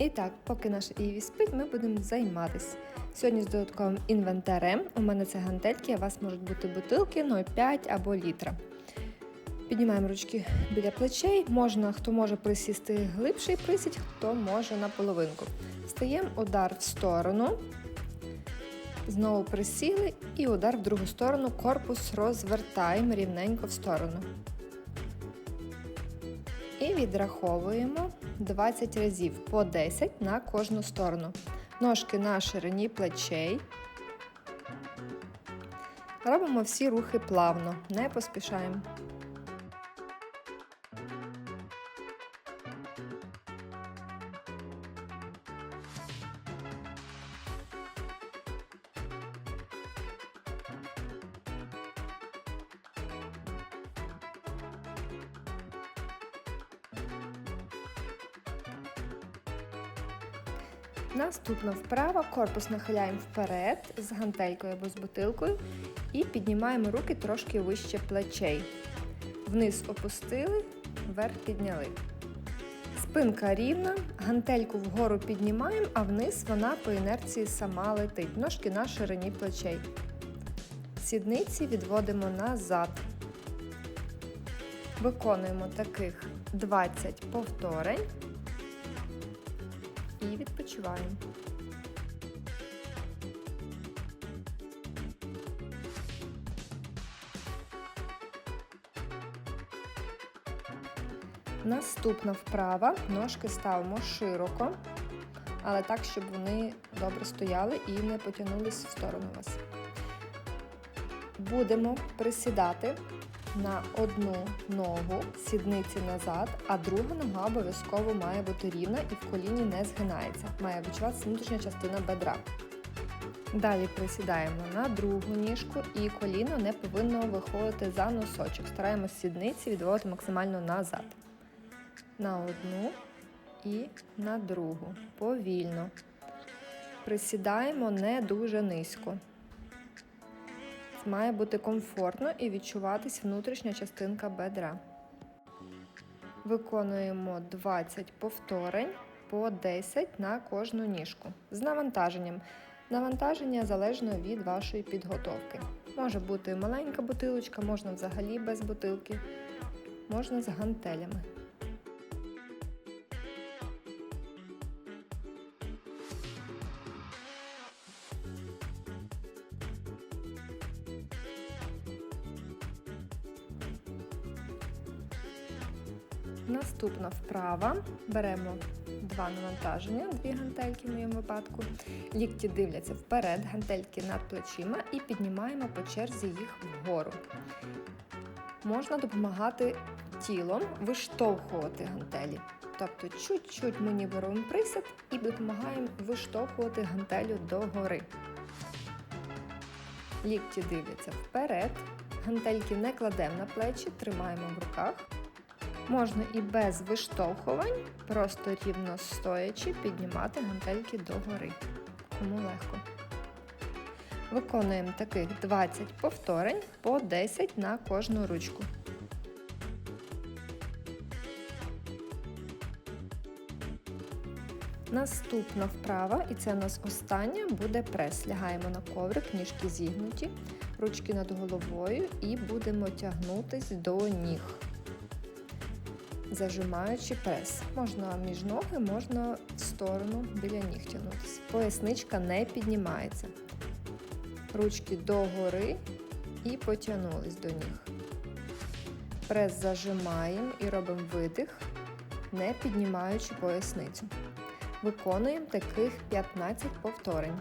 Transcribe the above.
І так, поки наша Іві спить, ми будемо займатися. Сьогодні з додатковим інвентарем. У мене це гантельки, у вас можуть бути бутилки 0,5 або літра. Піднімаємо ручки біля плечей. Можна, хто може присісти глибший присідь, хто може на половинку. Стаємо удар в сторону. Знову присіли і удар в другу сторону. Корпус розвертаємо рівненько в сторону. І відраховуємо 20 разів по 10 на кожну сторону. Ножки на ширині плечей. Робимо всі рухи плавно, не поспішаємо. Наступно вправо корпус нахиляємо вперед з гантелькою або з бутилкою і піднімаємо руки трошки вище плечей. Вниз опустили, вверх підняли. Спинка рівна, гантельку вгору піднімаємо, а вниз вона по інерції сама летить. Ножки на ширині плечей. Сідниці відводимо назад. Виконуємо таких 20 повторень і відпочиваємо. Наступна вправа. Ножки ставимо широко, але так, щоб вони добре стояли і не потягнулись в сторону вас. Будемо присідати на одну ногу, сідниці назад, а друга нога обов'язково має бути рівна і в коліні не згинається. Має відчуватися внутрішня частина бедра. Далі присідаємо на другу ніжку і коліно не повинно виходити за носочок. Стараємося сідниці відводити максимально назад. На одну і на другу. Повільно. Присідаємо не дуже низько. Має бути комфортно і відчуватись внутрішня частинка бедра. Виконуємо 20 повторень по 10 на кожну ніжку з навантаженням. Навантаження залежно від вашої підготовки. Може бути маленька бутилочка, можна взагалі без бутилки, можна з гантелями. Наступна вправа. Беремо два навантаження, дві гантельки в моєму випадку. Лікті дивляться вперед, гантельки над плечима і піднімаємо по черзі їх вгору. Можна допомагати тілом виштовхувати гантелі. Тобто чуть-чуть ми ніби робимо присід і допомагаємо виштовхувати гантелю догори. Лікті дивляться вперед. Гантельки не кладемо на плечі, тримаємо в руках. Можна і без виштовхувань, просто рівно стоячи, піднімати гантельки догори. Кому легко. Виконуємо таких 20 повторень по 10 на кожну ручку. Наступна вправа, і це у нас остання, буде прес. Лягаємо на коврик, ніжки зігнуті, ручки над головою і будемо тягнутись до ніг зажимаючи прес. Можна між ноги, можна в сторону біля ніг тягнутися. Поясничка не піднімається. Ручки догори і потягнулись до ніг. Прес зажимаємо і робимо видих, не піднімаючи поясницю. Виконуємо таких 15 повторень.